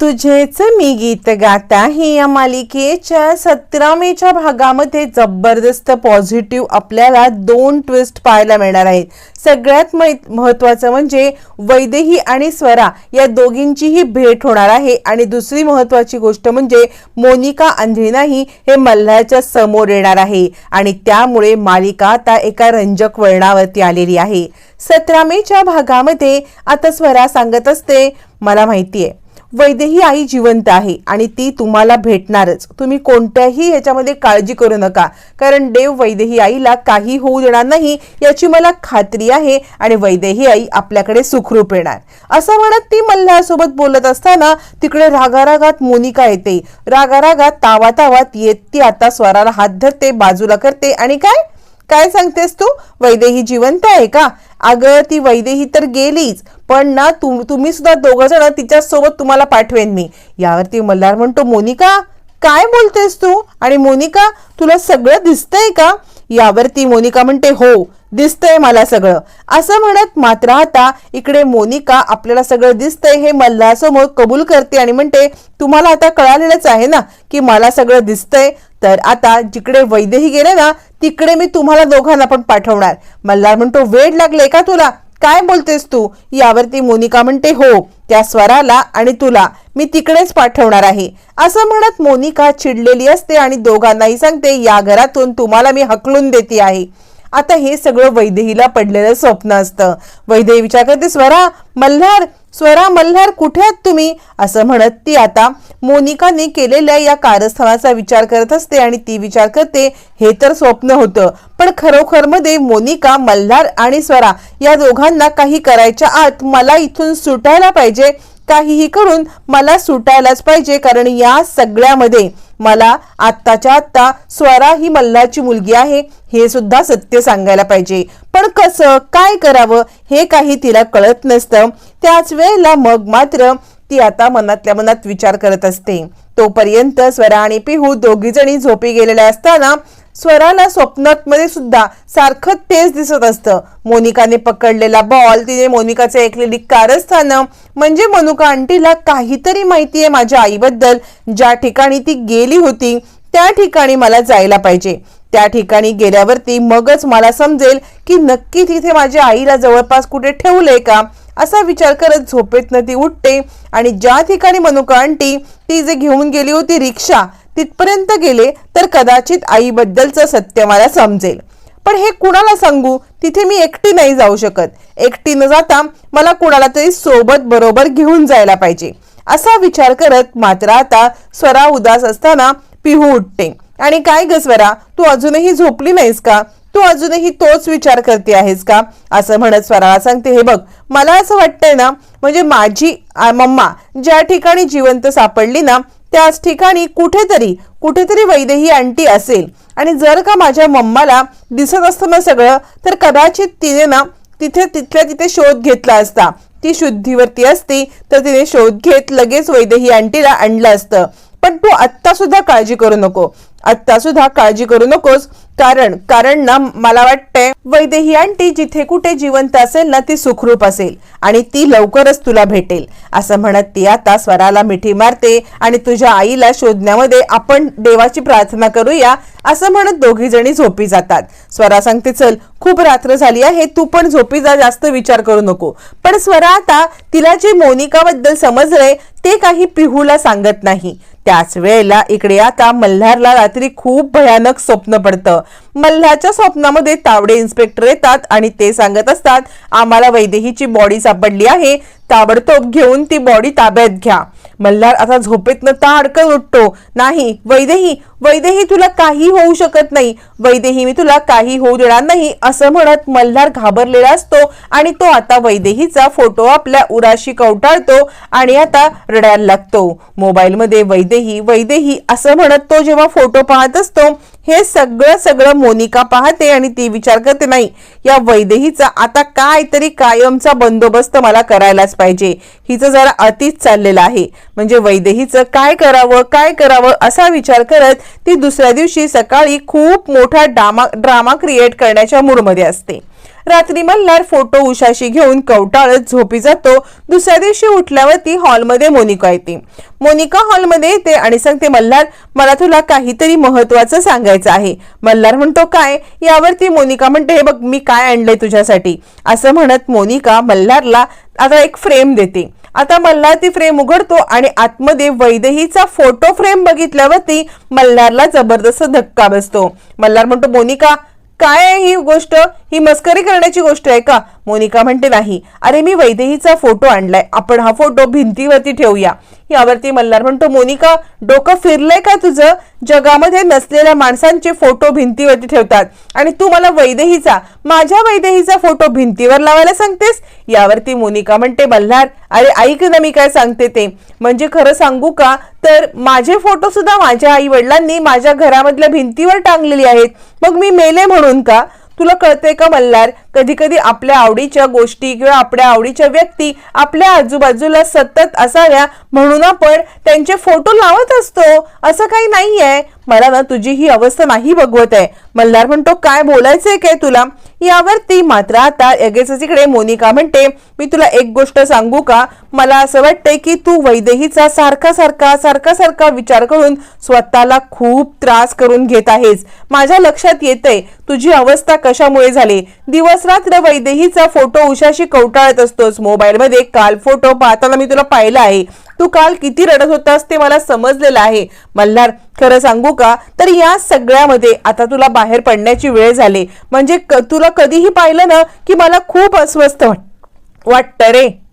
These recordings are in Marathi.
तुझेच मी गीत गाता हे या मालिकेच्या सतरामेच्या भागामध्ये जबरदस्त पॉझिटिव्ह आपल्याला दोन ट्विस्ट पाहायला मिळणार आहेत. सगळ्यात मै- महत्त्वाचं म्हणजे वैदेही आणि स्वरा या दोघींचीही भेट होणार आहे. आणि दुसरी महत्त्वाची गोष्ट म्हणजे मोनिका अंधेनाही हे मल्हारच्या समोर येणार आहे. आणि त्यामुळे मालिका आता एका रंजक वळणावरती आलेली आहे. सतरा मेच्या भागामध्ये आता स्वरा सांगत असते मला माहिती आहे वैदेही आई जिवंत आहे आणि ती तुम्हाला भेटणारच. तुम्ही कोणत्याही याच्यामध्ये काळजी करू नका. कारण देव वैदेही आईला काही होऊ देणार नाही याची मला खात्री आहे आणि वैदेही आई आपल्याकडे सुखरूप येणार. असं म्हणत ती मल्हारसोबत बोलत असताना तिकडे रागारागात मोनिका येते. रागारागात तावा तावात येत ती आता स्वराला हात धरते बाजूला करते आणि काय? काय सांगतेस तू? वैदेही जिवंत आहे का? अगं ती वैदेही तर गेलीच पण ना तुम तुम्ही सुद्धा दोघं जण तिच्या सोबत तुम्हाला पाठवेन मी. यावरती मल्हार म्हणतो मोनिका काय बोलतेस तू? आणि मोनिका तुला सगळं दिसतंय का? यावरती मोनिका म्हणते हो दिसतंय मला सगळं. असं म्हणत मात्र आता इकडे मोनिका आपल्याला सगळं दिसतंय हे मल्हारसमोर कबूल करते आणि म्हणते तुम्हाला आता कळालेलंच आहे ना की मला सगळं दिसतंय? तर आता जिकडे वैदेही गेले ना तिकडे मी तुम्हाला दोघांना पण पाठवणार. मल्हार म्हणतो वेळ लागले का तुला? काय बोलतेस तू? यावरती मोनिका म्हणते हो त्या स्वराला आणि तुला मी तिकडेच पाठवणार आहे. असं म्हणत मोनिका चिडलेली असते आणि दोघांनाही सांगते या घरातून तुम्हाला मी हकलून देते आहे. आता हे सगळं वैदेहीला पडलेलं स्वप्न असतं. वैदेही विचार करते स्वरा मल्हार स्वरा मल्हार कुठे आहात तुम्ही? असं म्हणत ती आता मोनिकाने केलेल्या या कारस्थानाचा विचार करत असते आणि ती विचार करते हे तर स्वप्न होतं पण खरोखरमध्ये मोनिका मल्हार आणि स्वरा या दोघांना काही करायच्या आत मला इथून सुटायला पाहिजे. काहीही करून मला सुटायलाच पाहिजे कारण या सगळ्यामध्ये मला आत्ताच्या आत्ता स्वरा ही मल्हारची मुलगी आहे हे सुद्धा सत्य सांगायला पाहिजे. पण कसं काय करावं हे काही तिला कळत नसतं. त्याच वेळेला मग मात्र ती आता मनातल्या मनात विचार करत असते. तोपर्यंत स्वरा आणि पिहू दोघी जणी झोपी गेलेल्या असताना स्वराला स्वप्नात मध्ये सुद्धा सारखं तेच दिसत असतं. मोनिकाने पकडलेला बॉल तिने मोनिकाचे ऐकलेली कारस्थानं म्हणजे मनुका आंटीला काहीतरी माहिती आहे माझ्या आईबद्दल. ज्या ठिकाणी ती गेली होती त्या ठिकाणी मला जायला पाहिजे. त्या ठिकाणी गेल्यावरती मगच मला समजेल की नक्की तिथे माझ्या आईला जवळपास कुठे ठेवलंय का? असा विचार करत झोपेतनं ती उठते आणि ज्या ठिकाणी मनुका आंटी ती जे घेऊन गेली होती रिक्षा तिथपर्यंत गेले तर कदाचित आईबद्दलचं सत्य मला समजेल. पण हे कुणाला सांगू? तिथे मी एकटी नाही जाऊ शकत. एकटी न जाता मला कुणाला तरी सोबत बरोबर घेऊन जायला पाहिजे. असा विचार करत मात्र आता स्वरा उदास असताना पिहू उठते. आणि काय ग स्वरा तू अजूनही झोपली नाहीस का? तू अजूनही तोच विचार करते आहेस का? असं म्हणत स्वराला सांगते हे बघ मला असं वाटतंय ना म्हणजे माझी मम्मा ज्या ठिकाणी जिवंत सापडली ना त्याच ठिकाणी कुठेतरी कुठेतरी वैदेही आंटी असेल. आणि जर का माझ्या मम्माला दिसत असतं ना सगळं तर कदाचित तिने ना तिथे तिथल्या तिथे शोध घेतला असता. ती शुद्धीवरती असती तर तिने शोध घेत लगेच वैदेही आंटीला आणलं असतं. पण तू आत्ता सुद्धा काळजी करू नको. आत्ता सुद्धा काळजी करू नकोस. कारण कारण ना मला वाटतंय वैदेही आंटी जिथे कुठे जिवंत असेल ना ती सुखरूप असेल आणि ती लवकरच तुला भेटेल. असं म्हणत ती आता स्वराला मिठी मारते आणि तुझ्या आईला शोधण्यामध्ये आपण देवाची प्रार्थना करूया असं म्हणत दोघी जणी झोपी जातात. स्वरा सांगते चल खूप रात्र झाली आहे तू पण झोपी जा जास्त विचार करू नको. पण स्वरा आता तिला जे मोनिकाबद्दल समजलंय ते काही पिहूला सांगत नाही. त्याच वेळेला इकडे आता मल्हारला रात्री खूप भयानक स्वप्न पडतं. मल्हारच्या स्वप्नामध्ये तावडे इन्स्पेक्टर येतात आणि ते सांगत असतात आम्हाला वैदेहीची बॉडी सापडली आहे. ताबडतोब घेऊन ती बॉडी ताब्यात घ्या. मल्हार आता झोपेतनं ताडकन उठतो. नाही वैदेही वैदेही तुला काही होऊ शकत नाही. वैदेही मी तुला काही होऊ देणार नाही असं म्हणत मल्हार घाबरलेला असतो आणि तो आता वैदेहीचा फोटो आपल्या उराशी कवटाळतो आणि आता रडायला लागतो. मोबाईलमध्ये वैदेही वैदेही असं म्हणत तो जेव्हा फोटो पाहत असतो हे सगळं सगळं मोनिका पाहते आणि ती विचार करते नाही या वैदेहीचा आता काय तरी कायमचा बंदोबस्त मला करायलाच पाहिजे. हिचं जरा अतिच चाललेलं आहे. म्हणजे वैदेहीचं काय करावं काय करावं असा विचार करत ती दुसऱ्या दिवशी सकाळी खूप मोठा डामा ड्रामा क्रिएट करण्याच्या मूडमध्ये असते. रात्री मल्हार फोटो उषाशी घेऊन कवटाळत झोपी जातो. दुसऱ्या दिवशी उठल्यावरती हॉलमध्ये मोनिका येते. मोनिका हॉलमध्ये येते आणि सांगते मल्हार मला तुला काहीतरी महत्वाचं सांगायचं आहे. मल्हार म्हणतो काय? यावरती मोनिका म्हणते हे बघ मी काय आणलंय तुझ्यासाठी? असं म्हणत मोनिका मल्हारला आता एक फ्रेम देते. आता मल्हार ती फ्रेम उघडतो आणि आतमध्ये वैदेहीचा फोटो फ्रेम बघितल्यावरती मल्हारला जबरदस्त धक्का बसतो. मल्हार म्हणतो मोनिका काय आहे ही गोष्ट? ही मस्करी करण्याची गोष्ट आहे का? मोनिका म्हणते नाही अरे मी वैदेहीचा फोटो आणलाय. आपण हा फोटो भिंतीवरती ठेवूया. यावरती मल्हार म्हणतो मोनिका डोकं फिरलंय का तुझं? जगामध्ये नसलेल्या माणसांचे फोटो भिंतीवरती ठेवतात. आणि तू मला वैदेहीचा माझ्या वैदेहीचा फोटो भिंतीवर लावायला सांगतेस? यावरती मोनिका म्हणते मल्हार अरे ऐक ना मी काय सांगते ते. म्हणजे खरं सांगू का? तर माझे फोटो सुद्धा माझ्या आई वडिलांनी माझ्या घरामधल्या भिंतीवर टांगलेली आहेत. मग मी मेले म्हणून का? तुला कळतंय का मल्हार? कधी कधी आपल्या आवडीच्या गोष्टी किंवा आपल्या आवडीच्या व्यक्ती आपल्या आजूबाजूला सतत असाव्या म्हणून आपण त्यांचे फोटो लावत असतो. असं काही नाहीये. मला ना तुझी ही अवस्था नाही बघवत आहे. मल्हार म्हणतो काय बोलायचंय काय तुला? यावरती मात्र आता लगेच इकडे मोनिका म्हणते मी तुला एक गोष्ट सांगू का? मला असं वाटतंय की तू वैदेहीचा सारखा सारखा सारखा सारखा विचार करून स्वतःला खूप त्रास करून घेत आहेस. माझ्या लक्षात येतंय तुझी अवस्था कशामुळे झाली? दिवस रात्र वैदेहीचा फोटो उशाशी कवटाळत असतोस. मोबाईल मध्ये काल फोटो पाहताना मी तुला पाहिला आहे. तू काल किती रडत होतास ते मला समजलेलं आहे. मल्हार खरं सांगू का? तर या सगळ्यामध्ये आता तुला बाहेर पडण्याची वेळ झाली. म्हणजे तुला कधीही पाहिलं ना की मला खूप अस्वस्थ वाट- वाटतं रे.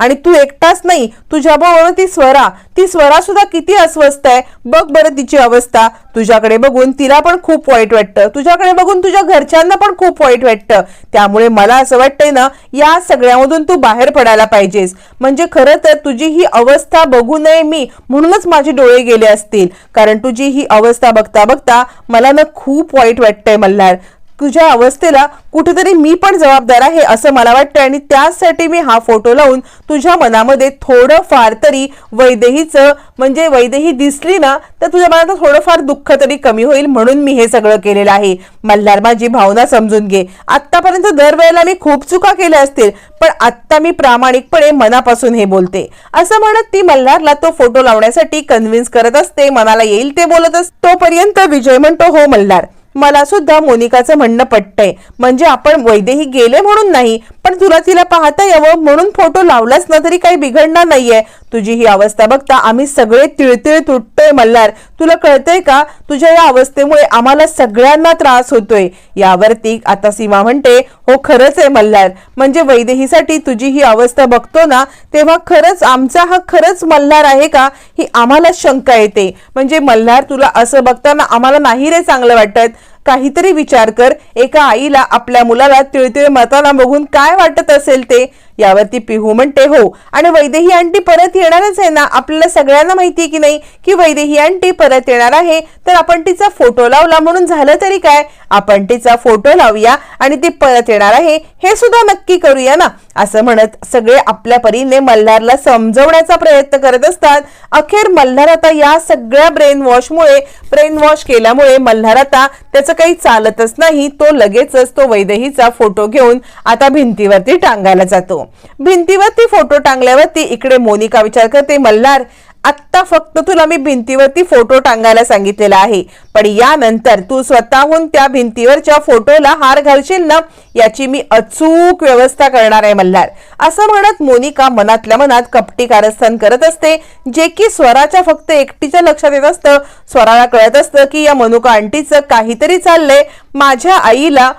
आणि तू एकटाच नाही तुझ्या बरोबर ती स्वरा ती स्वरा सुद्धा किती अस्वस्थ आहे. बघ बरं तिची अवस्था. तुझ्याकडे बघून तिला पण खूप वाईट वाटतं. तुझ्याकडे बघून तुझ्या घरच्यांना पण खूप वाईट वाटतं. त्यामुळे मला असं वाटतंय ना या सगळ्यामधून तू बाहेर पडायला पाहिजेस. म्हणजे खरं तर तुझी ही अवस्था बघू नये मी म्हणूनच माझे डोळे गेले असतील. कारण तुझी ही अवस्था बघता बघता मला ना खूप वाईट वाटतंय मल्हार. तुझ्या अवस्थेला कुठेतरी मी पण जबाबदार आहे असं मला वाटतं आणि त्यासाठी मी हा फोटो लावून तुझ्या मनामध्ये थोडंफार तरी वैदेहीचं म्हणजे वैदेही दिसली ना तर तुझ्या मनात थोडंफार दुःख तरी कमी होईल म्हणून मी हे सगळं केलेलं आहे. मल्हार माझी भावना समजून घे. आत्तापर्यंत दरवेळेला मी खूप चुका केल्या असतील पण आत्ता मी प्रामाणिकपणे मनापासून हे बोलते. असं म्हणत ती मल्हारला तो फोटो लावण्यासाठी कन्व्हिन्स करत असते मनाला येईल ते बोलत असते तोपर्यंत विजय म्हणतो हो मल्हार. मला सुद्धा मोनिकाचं म्हणणं पटतंय. म्हणजे आपण वैदेही गेले म्हणून नाही पण तुला तिला पाहता यावं म्हणून फोटो लावलाच ना तरी काही बिघडणार नाहीये. तुझी ही अवस्था बघता आम्ही सगळे तिळतिळ तुटतोय मल्हार. तुला कळतंय का? तुझ्या या अवस्थेमुळे आम्हाला सगळ्यांना त्रास होतोय. यावरती आता सीमा म्हणते हो खरंच आहे मल्हार. म्हणजे वैदेहीसाठी तुझी ही अवस्था बघतो ना तेव्हा खरंच आमचा हा खरंच मल्हार आहे का? ही आम्हाला शंका येते. म्हणजे मल्हार तुला असं बघताना आम्हाला नाही रे चांगलं वाटत. काहीतरी विचार कर. एका आईला आपल्या मुलाला तिळतिळ मताना बघून काय वाटत असेल ते? यावरती पिहू म्हणते हो. आणि वैदेही आंटी परत येणारच आहे ना? आपल्याला सगळ्यांना माहिती की नाही? की वैदेही आंटी परत येणार आहे? तर आपण तिचा फोटो लावला म्हणून झालं तरी काय? आपण तिचा फोटो लावूया आणि ती परत येणार आहे हे सुद्धा नक्की करूया ना? असं म्हणत सगळे आपल्या परीने मल्हारला समजवण्याचा प्रयत्न करत असतात. अखेर मल्हार आता या सगळ्या ब्रेन वॉशमुळे ब्रेन वॉश केल्यामुळे मल्हार आता त्याचं काही चालतच नाही. तो लगेचच तो वैदेहीचा फोटो घेऊन आता भिंतीवरती टांगायला जातो. भिंतीवरती फोटो टांगल्यावरती इकडे मोनिका विचार करते मल्हार आत्ता फक्त तुला मी भिंतीवरती फोटो टांगायला सांगितलेला आहे पण यानंतर तू स्वतःहून त्या भिंतीवरच्या फोटोला हार घालशील ना याची मी अचूक व्यवस्था करणार आहे मल्हार. असं म्हणत मोनिका मनातल्या मनात कपटी कारस्थान करत असते जे की स्वराच्या फक्त एकटीच्या लक्षात येत असतं. स्वराला कळत असतं की या मनुका आंटीचं काहीतरी चाललंय. माझ्या आईला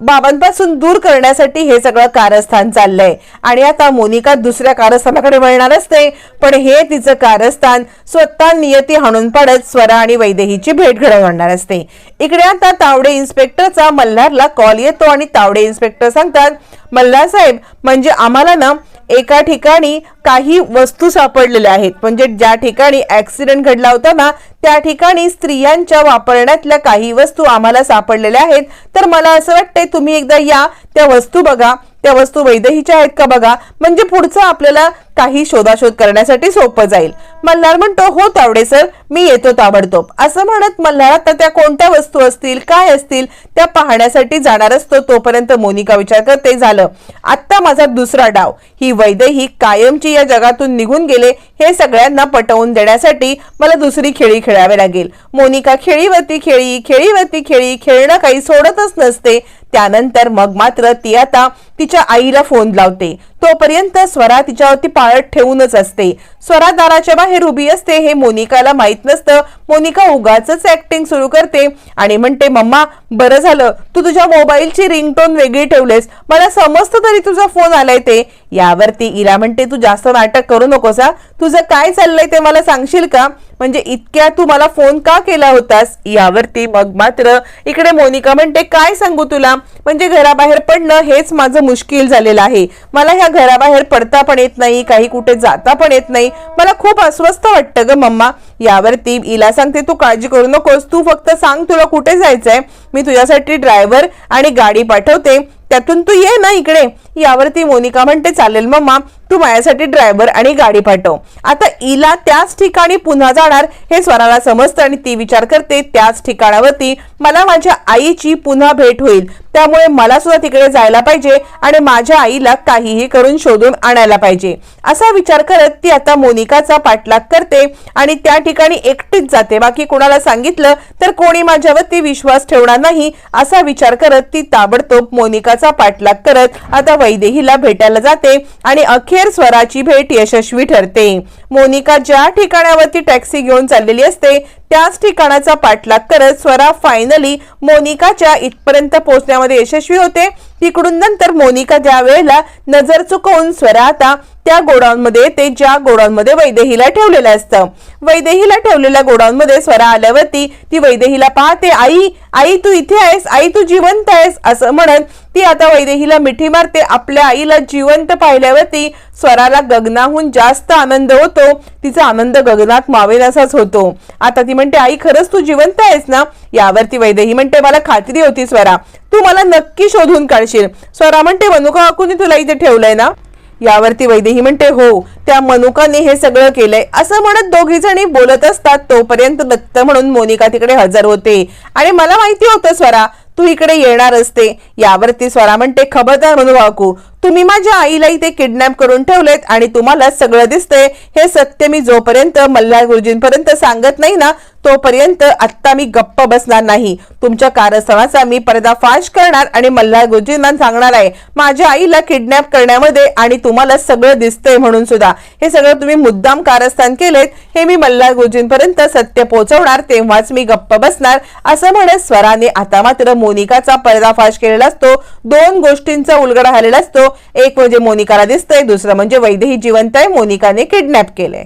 बाबांपासून दूर करण्यासाठी हे सगळं कारस्थान चाललंय. आणि आता मोनिका दुसऱ्या कारस्थानाकडे वळणार असते पण हे तिचं कारस्थान स्वतः नियती हाणून पाडत स्वरा आणि वैदेहीची भेट घडवणार असते इकडे आता तावडे इन्स्पेक्टरचा मल्हारला कॉल येतो आणि तावडे इन्स्पेक्टर सांगतात मल्हार साहेब म्हणजे आम्हाला ना एका ठिकाणी काही वस्तू सापडलेल्या आहेत. म्हणजे ज्या ठिकाणी ऍक्सिडेंट घडला होता ना त्या ठिकाणी स्त्रियांच्या वापरण्यातल्या काही वस्तू आम्हाला सापडलेल्या आहेत. तर मला असं वाटतंय तुम्ही एकदा या त्या वस्तू बघा. त्या वस्तू वैदेहीच्या आहेत का बघा? म्हणजे पुढचं आपल्याला काही शोधाशोध करण्यासाठी सोपं जाईल. मल्हार म्हणतो हो तावडे सर मी येतो ताबडतोब. असं म्हणत मल्हार आता त्या कोणत्या वस्तू असतील? काय असतील? त्या पाहण्यासाठी जाणार असतो. तोपर्यंत मोनिका विचार करते झालं. आत्ता माझा दुसरा डाव. ही वैदेही कायमची या जगातून निघून गेले हे सगळ्यांना पटवून देण्यासाठी मला दुसरी खेळी खेळावी लागेल. मोनिका खेळीवरती खेळी खेळीवरती खेळी खेळणं काही सोडतच नसते. त्यानंतर मग मात्र ती आता तिच्या आईला फोन लावते. तोपर्यंत स्वरा तिच्यावरती पाळत ठेवूनच असते. स्वरा दाराच्या बाहेर उभी असते हे मोनिकाला माहीत नसतं. मोनिका उगाच ऍक्टिंग सुरू करते आणि म्हणते मम्मा बरं झालं. तू तुझ्या मोबाईलची रिंगटोन वेगळी ठेवलेस. मला समजतं तरी तुझा फोन आलाय ते. यावरती इला म्हणते तू जास्त नाटक करू नकोस तुझं काय चाललंय ते मला सांगशील का? म्हणजे इतक्या तू मला फोन का केला होतास? यावरती मग मात्र इकडे मोनिका म्हणते काय सांगू तुला? म्हणजे घराबाहेर पडणं हेच माझं मुश्किल झालेलं आहे. मला ह्या घराबाहेर पडता पण येत नाही काही कुठे जाता पण येत नाही. मला खूप अस्वस्थ वाटतं ग मम्मा. यावरती इला सांगते तू काळजी करू नकोस तू फक्त सांग तुला कुठे जायचंय. मी तुझ्यासाठी ड्रायव्हर आणि गाडी पाठवते. त्यातून तू ये ना इकडे. यावरती मोनिका म्हणते चालेल मम्मा तू माझ्यासाठी ड्रायव्हर आणि गाडी पाठव. आता इला त्याच ठिकाणी पुन्हा जाणार हे स्वराला समजतं आणि ती विचार करते त्याच ठिकाणावरती मला माझ्या आईची पुन्हा भेट होईल. त्यामुळे मला सुद्धा तिकडे जायला पाहिजे आणि माझ्या आईला काहीही करून शोधून आणायला पाहिजे. असा विचार करत ती आता मोनिकाचा पाठलाग करते आणि त्या ठिकाणी एकटीच जाते. बाकी कोणाला सांगितलं तर कोणी माझ्यावरती विश्वास ठेवणार नाही असा विचार करत ती ताबडतोब मोनिकाचा पाठलाग करत आता वैदेहीला भेटायला जाते आणि अखेर स्वराची भेट यशस्वी ठरते. मोनिका ज्या ठिकाणावरती टॅक्सी घेऊन चाललेली असते त्याच ठिकाणाचा पाठलाग करत स्वरा फायनली मोनिकाच्या इथपर्यंत पोहोचण्यामध्ये यशस्वी होते. तिकडून नंतर मोनिका ज्या वेळेला नजर चुकवून स्वरा आता त्या गोडाऊनमध्ये ते येते ज्या गोडाऊनमध्ये वैदेहीला ठेवलेलं असतं. वैदेहीला ठेवलेल्या गोडाऊनमध्ये स्वरा आल्यावरती ती वैदेहीला पाहते आई आई तू इथे आहेस आई तू जिवंत आहेस असं म्हणत ती आता वैदेहीला मिठी मारते. आपल्या आईला जिवंत पाहिल्यावरती स्वराला गगनाहून जास्त आनंद होतो. तिचा आनंद गगनात मावेनासाच होतो. आता ती म्हणते आई खरंच तू जिवंत आहेस ना? यावरती वैदेही म्हणते मला खात्री होती स्वरा. तू मला नक्की शोधून काढशील. स्वरा म्हणते मनुका काकूनी तुला इथे ठेवलंय ना? यावरती वैदेही म्हणते हो त्या मनुकाने हे सगळं केलंय. असं म्हणत दोघी जणी बोलत असतात. तोपर्यंत दत्त म्हणून मोनिका तिकडे हजर होते. आणि मला माहिती होतं स्वरा तू इकडे येणार असते. यावरती स्वरा म्हणते खबरदार म्हणू वाकू तुम्ही माझ्या आईला इथे किडनॅप करून ठेवलेत आणि तुम्हाला सगळं दिसतंय. हे सत्य मी जोपर्यंत मल्हार गुरुजींपर्यंत सांगत नाही ना तोपर्यंत आत्ता मी गप्प बसणार नाही. तुमच्या कारस्थानाचा मी पर्दाफाश करणार आणि मल्हार गुरुजींना सांगणार आहे. माझ्या आईला किडनॅप करण्यामध्ये आणि तुम्हाला सगळं दिसतंय म्हणून सुद्धा. हे सगळं तुम्ही मुद्दाम कारस्थान केलेत. हे मी मल्हार गुरुजींपर्यंत सत्य पोहोचवणार तेव्हाच मी गप्प बसणार. असं म्हणत स्वराने आता मात्र मोनिकाचा पर्दाफाश केलेला असतो. दोन गोष्टींचा उलगडा झालेला असतो. एक म्हणजे मोनिकाला दिसतंय दुसरं म्हणजे वैदेही जिवंत आहे मोनिकाने किडनॅप केलंय.